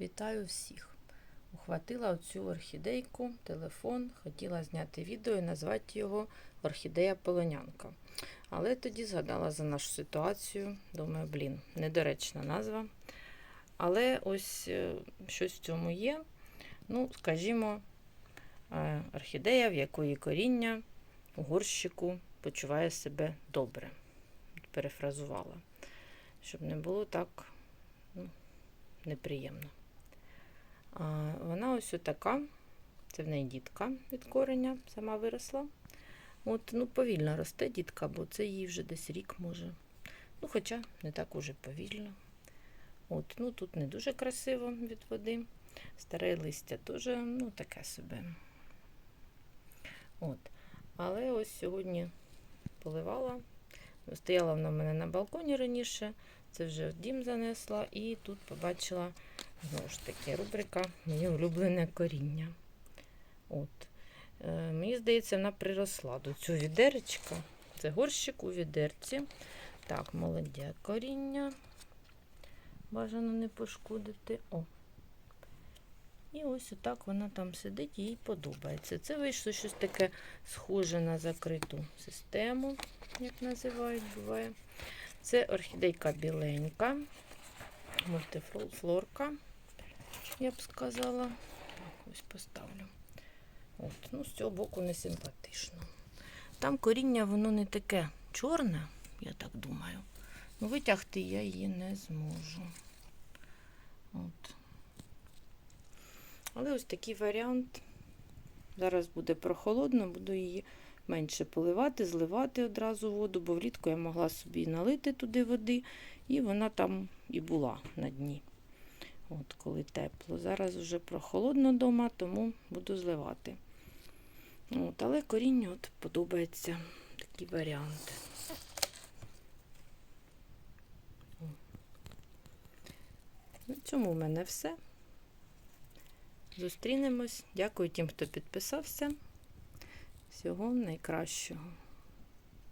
Вітаю всіх! Ухватила оцю орхідейку, телефон, хотіла зняти відео і назвати його Орхідея Полонянка. Але тоді згадала за нашу ситуацію. Думаю, блін, недоречна назва. Але ось е, щось в цьому є. Ну, скажімо, е, орхідея, в якої коріння у горщику почуває себе добре. Перефразувала. Щоб не було так ну, неприємно. Ось така. Це в неї дітка від кореня, сама виросла. От, ну, повільно росте дітка, бо це їй вже десь рік може. Ну, хоча не так уже повільно. От, ну, тут не дуже красиво від води. Старе листя теж, ну, таке собі. От. Але ось сьогодні поливала. Стояла вона в мене на балконі раніше. Це вже в дім занесла, і тут побачила знову ж таки рубрика Моє улюблене коріння. От. Е, мені здається, вона приросла до цього відеречка. Це горщик у відерці. Так, молоде коріння. Бажано не пошкодити. О. І ось отак вона там сидить, їй подобається. Це вийшло щось таке схоже на закриту систему, як називають, буває. Це орхідейка біленька, мультифлорка, я б сказала. Ось поставлю. От, ну, з цього боку не симпатично. Там коріння, воно не таке чорне, я так думаю. Ну, витягти я її не зможу. От. Але ось такий варіант. Зараз буде прохолодно, буду її менше поливати, зливати одразу воду, бо влітку я могла собі налити туди води, і вона там і була на дні. От, коли тепло. Зараз вже прохолодно вдома, тому буду зливати. От, але корінню от подобається такі варіанти. На цьому в мене все. Зустрінемось. Дякую тим, хто підписався. Всього найкращого.